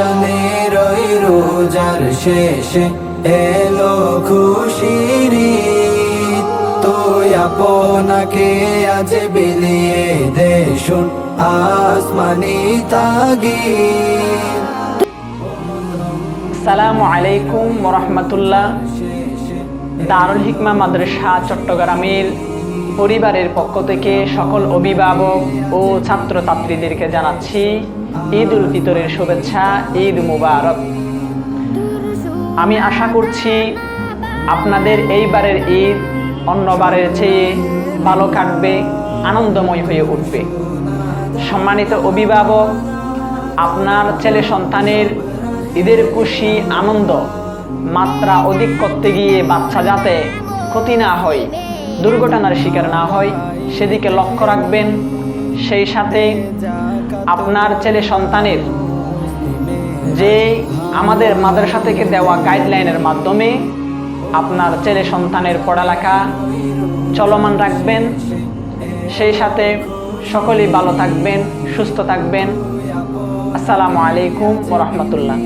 রমজানের ওই রোজার শেষে এলো খুশির। তুই আপনাকে আজ বিলিয়ে দে শুন আসমানি তাগিদ সালামু আলাইকুম রহমতুল্লাহ দারুল হিকমা মাদ্রাসা, চট্টগ্রামের পরিবারের পক্ষ থেকে সকল অভিভাবক ও ছাত্রছাত্রীদেরকে জানাচ্ছি ঈদ উল ফিতরের শুভেচ্ছা, ঈদ মুবারক। আমি আশা করছি আপনাদের এইবারের ঈদ অন্যবারের চেয়ে ভালো কাটবে, আনন্দময় হয়ে উঠবে। সম্মানিত অভিভাবক, আপনার ছেলে সন্তানের ঈদের খুশি, আনন্দ মাত্রা অধিক করতে গিয়ে বাচ্চা যাতে ক্ষতি না হয় দুর্ঘটনার শিকার না হয়, সেদিকে লক্ষ্য রাখবেন। সেই সাথে আপনার ছেলে সন্তানের যে আমাদের মাদ্রাসা থেকে দেওয়া গাইডলাইনের মাধ্যমে আপনার ছেলে সন্তানের পড়ালেখা চলমান রাখবেন। সেই সাথে সকলেই ভালো থাকবেন, সুস্থ থাকবেন। আসসালামু আলাইকুম ওরহমতুল্লাহ